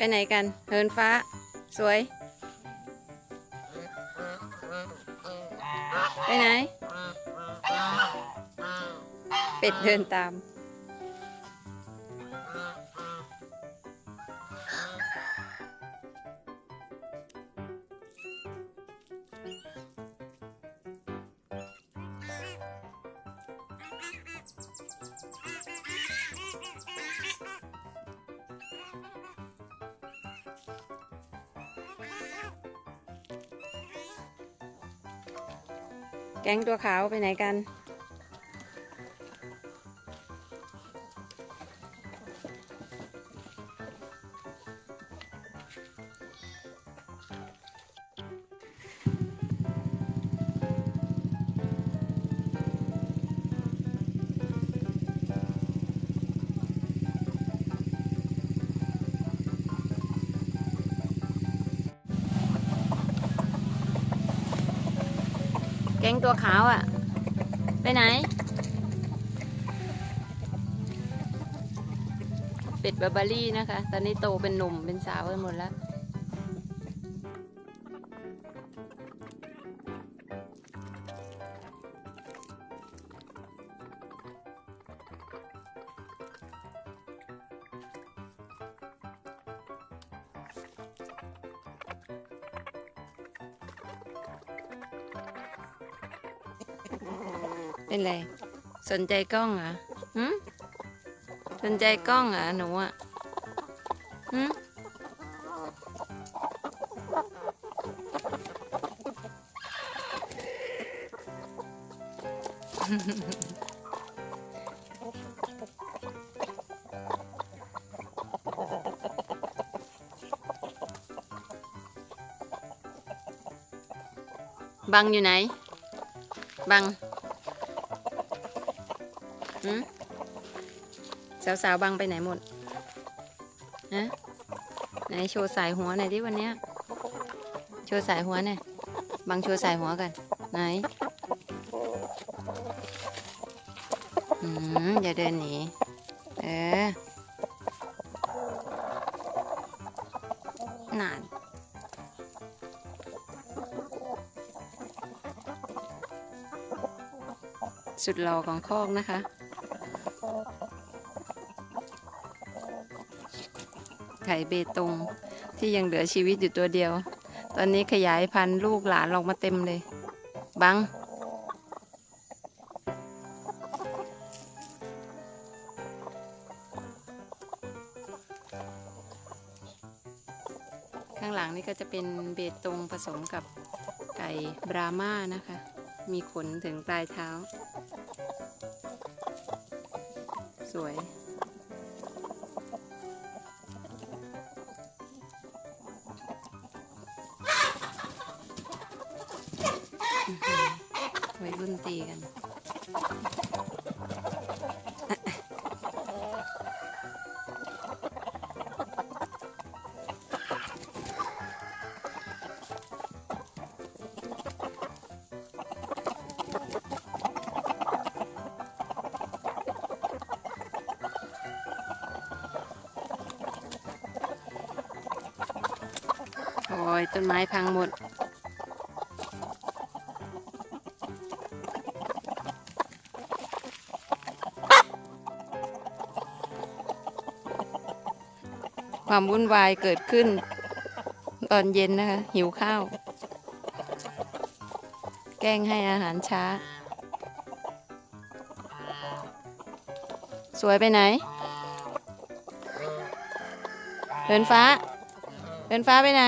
ไปไหนกัน เหินฟ้า สวย ไปไหน เป็ดเดินตาม แก๊งตัวขาวไปไหนกัน แก๊งตัวขาวอะ่ะ ไปไหน เป็ดบาบารี่นะคะ ตอนนี้โตเป็นหนุ่มเป็นสาวกันหมดแล้ว เป็นไร สนใจกล้องเหรอหืมสนใจกล้องเหรอหนูอะหืมบังอยู่ไหน บัง หืมสาวๆบังไปไหนหมดฮะไหนโชว์สายหัวหน่อยดิวันเนี้ย โชว์สายหัวหน่อยบังโชว์สายหัวกัน ไหนอืมอย่าเดินหนี เออนานสุดหล่อของคอกนะคะ ข่เบตง ที่ยังเหลือชีวิตอยู่ตัวเดียว ตอนนี้ขยายพันธุ์ลูกหลานออกมาเต็มเลย บัง ข้างหลังนี่ก็จะเป็นเบตงผสมกับไก่บราม่านะคะ มีขนถึงปลายเท้า สวย รุ่นตีกัน โอ้ยต้นไม้พังหมด ความวุ่นวายเกิดขึ้น ตอนเย็นนะคะ หิวข้าว แกล้งให้อาหารช้า สวยไปไหนเดินฟ้าเดินฟ้าไปไหน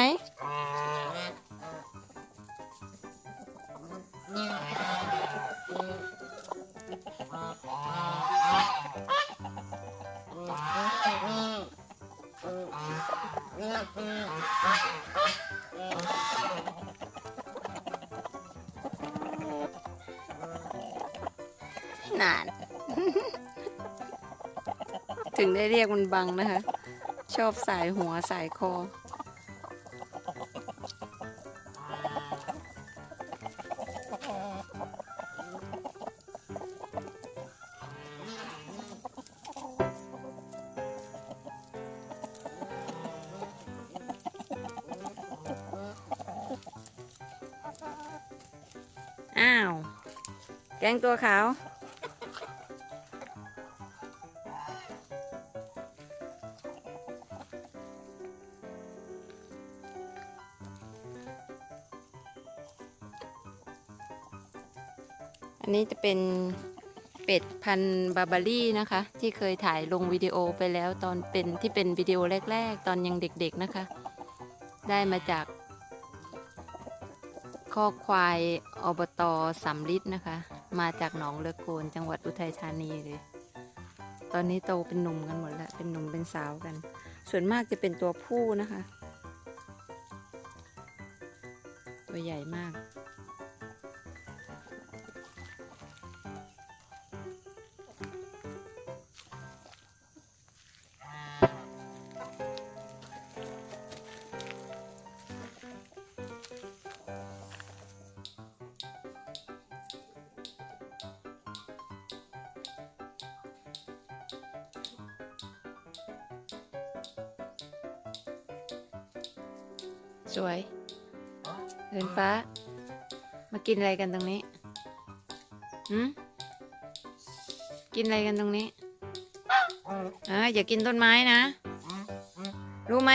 นาน ถึงได้เรียกมันบังนะคะ ชอบสายหัวสายคอ อ้าว แกงตัวขาว อันนี้จะเป็นเป็ดพันบาบารี่นะคะ ที่เคยถ่ายลงวิดีโอไปแล้วตอนเป็นที่เป็นวิดีโอแรก ๆ ตอนยังเด็กๆนะคะ ได้มาจาก ข้อควายอบตสำลิดนะคะ มาจากหนองเลือโกนจังหวัดอุทัยธานีเลย ตอนนี้โตเป็นหนุ่มกันหมดแล้ว เป็นหนุ่มเป็นสาวกัน ส่วนมากจะเป็นตัวผู้นะคะ ตัวใหญ่มาก สวยเดินฟ้า มากินอะไรกันตรงนี้หืมกินอะไรกันตรงนี้เอออย่ากินต้นไม้นะ รู้ไหม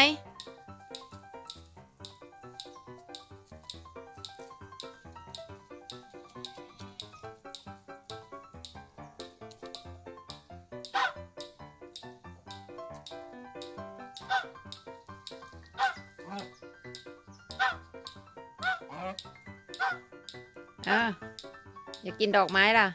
อะอยากกินดอกไม้ล่ะ